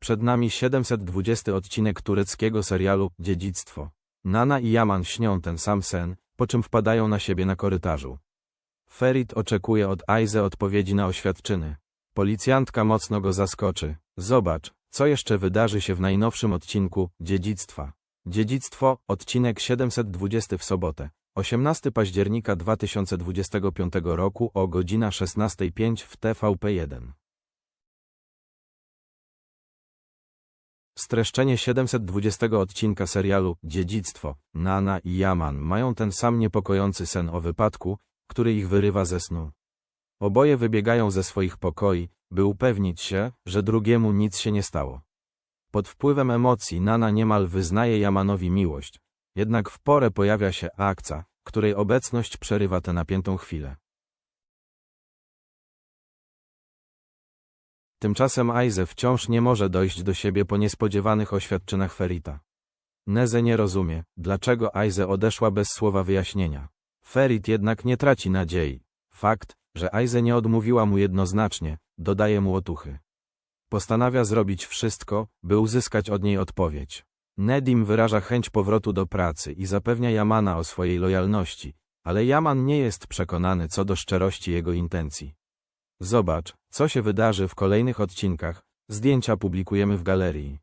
Przed nami 720 odcinek tureckiego serialu Dziedzictwo. Nana i Yaman śnią ten sam sen, po czym wpadają na siebie na korytarzu. Ferit oczekuje od Aize odpowiedzi na oświadczyny. Policjantka mocno go zaskoczy. Zobacz, co jeszcze wydarzy się w najnowszym odcinku Dziedzictwa. Dziedzictwo, odcinek 720 w sobotę. 18 października 2025 roku o godzina 16.05 w TVP1. Streszczenie 720 odcinka serialu Dziedzictwo. Nana i Yaman mają ten sam niepokojący sen o wypadku, który ich wyrywa ze snu. Oboje wybiegają ze swoich pokoi, by upewnić się, że drugiemu nic się nie stało. Pod wpływem emocji Nana niemal wyznaje Yamanowi miłość, jednak w porę pojawia się akcja, której obecność przerywa tę napiętą chwilę. Tymczasem Aize wciąż nie może dojść do siebie po niespodziewanych oświadczynach Ferita. Neze nie rozumie, dlaczego Aize odeszła bez słowa wyjaśnienia. Ferit jednak nie traci nadziei. Fakt, że Aize nie odmówiła mu jednoznacznie, dodaje mu otuchy. Postanawia zrobić wszystko, by uzyskać od niej odpowiedź. Nedim wyraża chęć powrotu do pracy i zapewnia Yamana o swojej lojalności, ale Yaman nie jest przekonany co do szczerości jego intencji. Zobacz, co się wydarzy w kolejnych odcinkach, zdjęcia publikujemy w galerii.